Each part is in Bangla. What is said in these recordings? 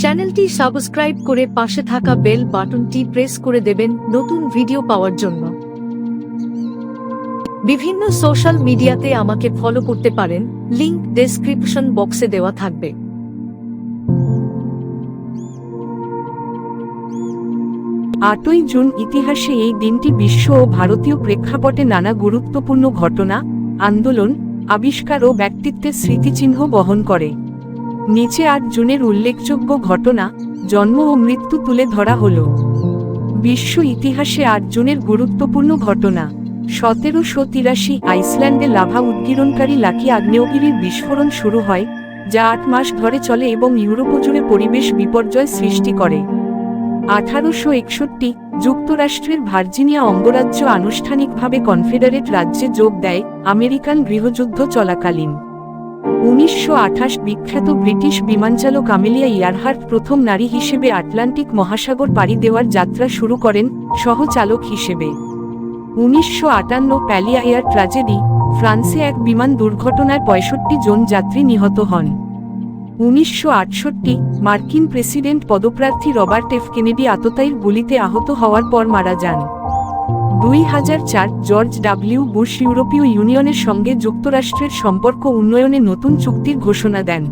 চ্যানেলটি সাবস্ক্রাইব করে পাশে থাকা বেল বাটনটি প্রেস করে দেবেন নতুন ভিডিও পাওয়ার জন্য। বিভিন্ন সোশ্যাল মিডিয়াতে আমাকে ফলো করতে পারেন, লিংক ডেসক্রিপশন বক্সে দেওয়া থাকবে। আটই জুন ইতিহাসে এই দিনটি বিশ্ব ও ভারতীয় প্রেক্ষাপটে নানা গুরুত্বপূর্ণ ঘটনা, আন্দোলন, আবিষ্কার ও ব্যক্তিত্বের স্মৃতিচিহ্ন বহন করে। নিচে আট জুনের উল্লেখযোগ্য ঘটনা, জন্ম ও মৃত্যু তুলে ধরা হল। বিশ্ব ইতিহাসে আট জুনের গুরুত্বপূর্ণ ঘটনা। সতেরোশো তিরাশি আইসল্যান্ডে লাভা উদ্গীরণকারী লাকি আগ্নেয়গিরির বিস্ফোরণ শুরু হয়, যা আট মাস ধরে চলে এবং ইউরোপ জুড়ে পরিবেশ বিপর্যয় সৃষ্টি করে। আঠারোশো একষট্টি যুক্তরাষ্ট্রের ভার্জিনিয়া অঙ্গরাজ্য আনুষ্ঠানিকভাবে কনফেডারেট রাজ্যে যোগ দেয়, আমেরিকান গৃহযুদ্ধ চলাকালীন। উনিশশো আঠাশ বিখ্যাত ব্রিটিশ বিমানচালক আমেলিয়া ইয়ারহার্ট প্রথম নারী হিসেবে আটলান্টিক মহাসাগর পাড়ি দেওয়ার যাত্রা শুরু করেন সহচালক হিসেবে। উনিশশো আটান্ন প্যালিয়া এয়ার ট্র্যাজেডি, ফ্রান্সে এক বিমান দুর্ঘটনায় পঁয়ষট্টি জন যাত্রী নিহত হন। উনিশশো আটষট্টি মার্কিন প্রেসিডেন্ট পদপ্রার্থী রবার্ট এফ কেনেডি আততায়ীর গুলিতে আহত হওয়ার পর মারা যান। দুই হাজার চার জর্জ ডাব্লিউ বুশ ইউরোপীয় ইউনিয়নের সঙ্গে যুক্তরাষ্ট্রের সম্পর্ক উন্নয়নে নতুন চুক্তির ঘোষণা দেন।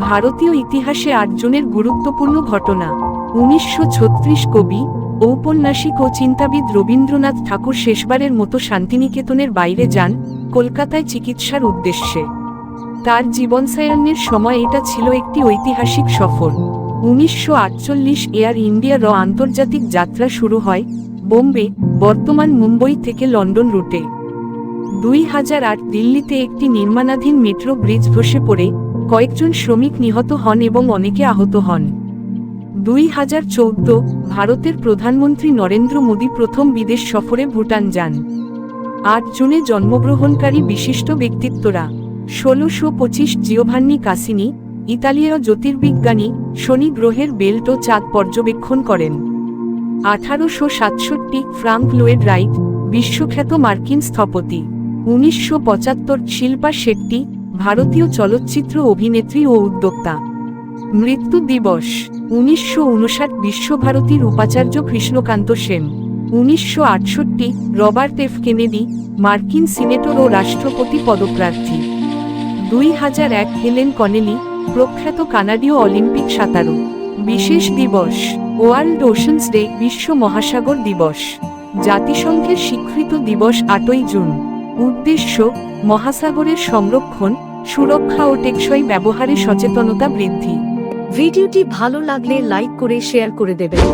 ভারতীয় ইতিহাসে আটজনের গুরুত্বপূর্ণ ঘটনা। উনিশশো ছত্রিশ কবি, ঔপন্যাসিক ও চিন্তাবিদ রবীন্দ্রনাথ ঠাকুর শেষবারের মতো শান্তিনিকেতনের বাইরে যান, কলকাতায় চিকিৎসার উদ্দেশ্যে। তার জীবনসায়ান্নের সময় এটা ছিল একটি ঐতিহাসিক সফর। উনিশশো আটচল্লিশ এয়ার ইন্ডিয়া র আন্তর্জাতিক যাত্রা শুরু হয় বোম্বে, বর্তমান মুম্বই থেকে লন্ডন রুটে। দুই হাজার আট দিল্লিতে একটি নির্মাণাধীন মেট্রো ব্রিজ ধসে পড়ে, কয়েকজন শ্রমিক নিহত হন এবং অনেকে আহত হন। দুই হাজার চৌদ্দ, ভারতের প্রধানমন্ত্রী নরেন্দ্র মোদী প্রথম বিদেশ সফরে ভুটান যান। আট জুনে জন্মগ্রহণকারী বিশিষ্ট ব্যক্তিত্বরা, ষোলোশো পঁচিশ জিওভান্নি কাসিনি, ইতালীয় জ্যোতির্বিজ্ঞানী, শনি গ্রহের বেল্ট ও চাঁদ পর্যবেক্ষণ করেন। আঠারোশো সাতষট্টি ফ্রাঙ্ক লোয়েড রাইট বিশ্বখ্যাত মার্কিন স্থপতি। উনিশশো পঁচাত্তর শিল্পা শেট্টি, ভারতীয় চলচ্চিত্র অভিনেত্রী ও উদ্যোক্তা। মৃত্যু দিবস, উনিশশো উনষাট বিশ্বভারতীর উপাচার্য কৃষ্ণকান্ত সেন। উনিশশো আটষট্টি রবার্ট এফ কেনেডি, মার্কিন সিনেটর ও রাষ্ট্রপতি পদপ্রার্থী। দুই হাজার এক হেলেন কনেলি, প্রখ্যাত কানাডীয় অলিম্পিক সাঁতারু। বিশেষ দিবস ওয়ার্ল্ড ওশনস ডে বিশ্ব মহাসাগর দিবস। জাতিসংঘের স্বীকৃত দিবস আটই জুন। উদ্দেশ্য, মহাসাগরের সংরক্ষণ, সুরক্ষা ও টেকসই ব্যবহারে সচেতনতা বৃদ্ধি। ভিডিওটি ভালো লাগলে লাইক করে শেয়ার করে দেবেন।